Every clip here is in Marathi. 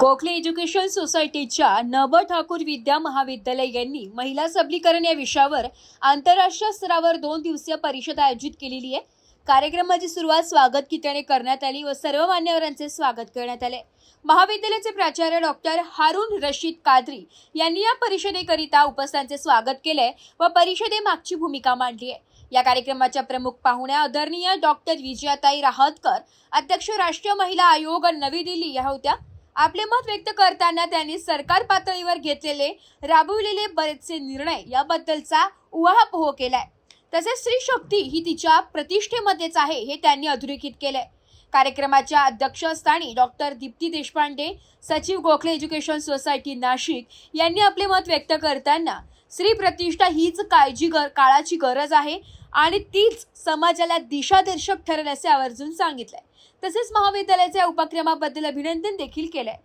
गोखले एज्युकेशन सोसायटीच्या नभ ठाकूर विद्या महाविद्यालय यांनी महिला सबलीकरण या विषयावर आंतरराष्ट्रीय स्तरावर दोन दिवसीय परिषद आयोजित केलेली आहे. कार्यक्रमाची सुरुवात स्वागत गीताने करण्यात आली व सर्व मान्यवरांचे स्वागत करण्यात आले. महाविद्यालयाचे प्राचार्य डॉक्टर हारून रशीद कादरी यांनी या परिषदेकरिता उपस्थितांचे स्वागत केले व परिषदेमागची भूमिका मांडली आहे. या कार्यक्रमाच्या प्रमुख पाहुण्या आदरणीय डॉक्टर विजयाताई राहतकर अध्यक्ष राष्ट्रीय महिला आयोग नवी दिल्ली या होत्या. आपले मत व्यक्त करताना त्यांनी सरकार पातळीवर घेतलेले राबविलेले बरेचसे निर्णय याबद्दलचा उहापोह केलाय. तसेच स्त्री शक्ती ही तिच्या प्रतिष्ठेमध्येच आहे हे त्यांनी अधोरेखित केलंय. कार्यक्रमाच्या अध्यक्षस्थानी डॉक्टर दीप्ती देशपांडे सचिव गोखले एज्युकेशन सोसायटी नाशिक यांनी आपले मत व्यक्त करताना स्त्री प्रतिष्ठा हीच काळजी गर काळाची गरज आहे आणि तीच समाजाला दिशादर्शक ठरेल असे आवर्जून सांगितलंय. तसेच महाविद्यालयाच्या उपक्रमाबद्दल अभिनंदन देखील केलंय.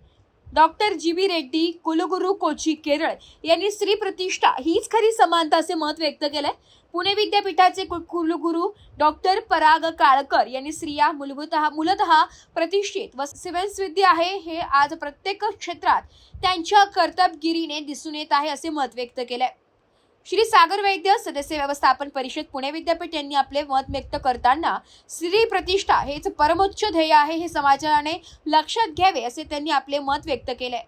डॉक्टर जी बी रेड्डी कुलगुरू कोची केरळ यांनी स्त्री प्रतिष्ठा हीच खरी समानता असे मत व्यक्त केलंय. पुणे विद्यापीठाचे कुलगुरू डॉक्टर पराग काळकर यांनी स्त्रिया मूलभूत मूलतः प्रतिष्ठित व विद्या आहे हे आज प्रत्येक क्षेत्रात त्यांच्या कर्तबगिरीने दिसून येत आहे असे मत व्यक्त केलंय. श्री सागर वैद्य सदस्य व्यवस्थापन परिषद पुणे विद्यापीठ यांनी आपले मत व्यक्त करताना स्त्री प्रतिष्ठा हेच परमोच्च ध्येय आहे हे समाजाने लक्षात घ्यावे असे त्यांनी आपले मत व्यक्त केले.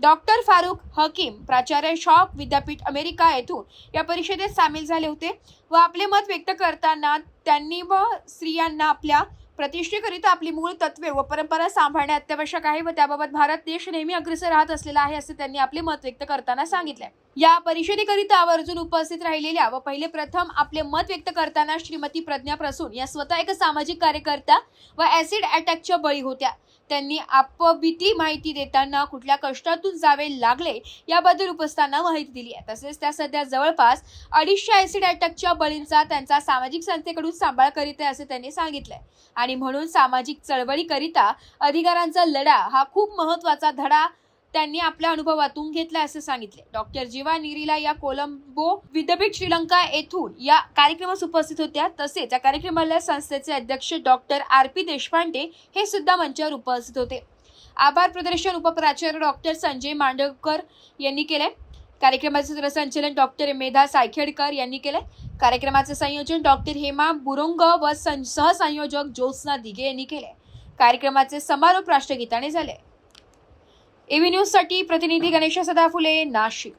डॉक्टर फारुख हकीम प्राचार्य शॉक विद्यापीठ अमेरिका येथून या परिषदेत सामील झाले होते व आपले मत व्यक्त करताना त्यांनी व स्त्रियांना आपल्या प्रतिष्ठेकरिता आपली मूळ तत्वे व परंपरा सांभाळणे अत्यावश्यक आहे व त्याबाबत भारत देश नेहमी अग्रेसर राहत असलेला आहे असे त्यांनी आपले मत व्यक्त करताना सांगितले या परिषदेकरिता आवर्जून उपस्थित राहिलेल्या व पहिले प्रथम आपले मत व्यक्त करताना श्रीमती प्रज्ञा प्रसून या स्वतः एक सामाजिक कार्यकर्त्या व ऍसिड अटॅकच्या बळी होत्या. त्यांनी आपबीती माहिती देताना कुठल्या कष्टातून जावे लागले याबद्दल उपस्थांना माहिती दिली आहे. तसेच त्या सध्या जवळपास अडीचशे ऍसिड अटॅकच्या बळींचा त्यांचा सामाजिक संस्थेकडून सांभाळ करीत आहे असे त्यांनी सांगितलंय. आणि आणि म्हणून सामाजिक चळवळीकरिता अधिकारांचा लढा हा खूप महत्त्वाचा धडा त्यांनी आपल्या अनुभवातून घेतला असे सांगितले. डॉक्टर जीवा निरीला या कोलंबो विद्यापीठ श्रीलंका येथून या कार्यक्रमास उपस्थित होत्या. तसेच या कार्यक्रमाला संस्थेचे अध्यक्ष डॉक्टर आर पी देशपांडे हे सुद्धा मंचावर उपस्थित होते. आभार प्रदर्शन उपप्राचार्य डॉक्टर संजय मांडवकर यांनी केले कार्यक्रमाचे सूत्रसंचालन डॉक्टर मेधा सायखेडकर यांनी केले कार्यक्रमाचे संयोजन डॉक्टर हेमा बुरुंग व सं- सहसंयोजक ज्योत्स्ना दिघे यांनी केले कार्यक्रमाचे समारोप राष्ट्रगीताने झाले. एव्ही न्यूजसाठी प्रतिनिधी गणेश सदाफुले नाशिक.